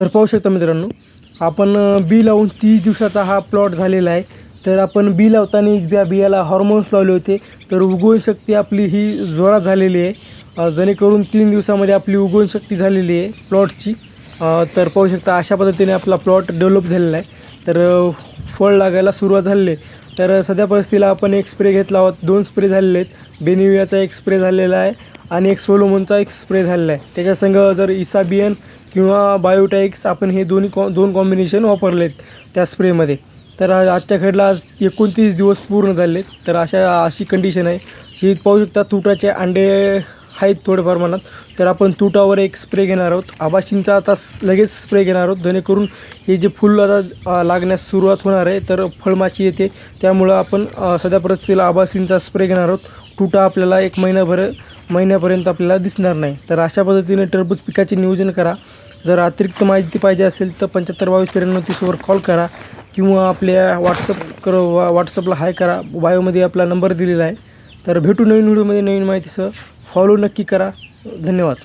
तर पाहू शकता मित्रांनो आपण बी लावून तीस दिवसाचा हा प्लॉट झालेला आहे. तर आपण बी लावताना एकदा बियाला हॉर्मोन्स लावले होते तर उगवण शक्ती आपली ही जोरात झालेली आहे. जेणेकरून तीन दिवसामध्ये आपली उगवण शक्ती झालेली आहे प्लॉटची तर पाहू शकता अशा पद्धतीने आपला प्लॉट डेव्हलप झालेला आहे. तर फळ लागायला सुरुवात झालेली आहे. तर सध्या परिस्थितीला आपण एक स्प्रे घेतला आहोत दोन स्प्रे झालेले आहेत. बेनिवियाचा एक स्प्रे झालेला आहे आणि एक सोलोमोनचा एक स्प्रे झालेला आहे. त्याच्यासंग जर इसाबियन किंवा बायोटाईक्स आपण हे दोन्ही कॉ दोन कॉम्बिनेशन वापरलेत त्या स्प्रेमध्ये तर आजच्या खेळला आज एकोणतीस दिवस पूर्ण झाले तर अशा अशी कंडिशन आहे. ही पाहू शकता तुटाचे अंडे आहेत थोड्या प्रमाणात. तर आपण तुटावर एक स्प्रे घेणार आहोत. आबाशींचा आता लगेच स्प्रे घेणार आहोत. जेणेकरून हे जे फुल आता लागण्यास सुरुवात होणार आहे तर फळमाशी येते. त्यामुळं आपण सध्या परिस्थितीला आभासींचा स्प्रे घेणार आहोत. तुटा आपल्याला एक महिनाभर महिन्यापर्यंत आपल्याला दिसणार नाही. तर अशा पद्धतीने टरबूज पिकाचे नियोजन करा. जर अतिरिक्त माहिती पाहिजे असेल तर पंच्याहत्तर बावीस त्र्याण्णव तीसवर कॉल करा किंवा आपल्या व्हॉट्सअप कर व्हॉट्सअपला हाय करा. बायोमध्ये आपला नंबर दिलेला आहे. तर भेटू नवीन व्हिडिओमध्ये नवीन माहितीसह. फॉलो नक्की करा. धन्यवाद.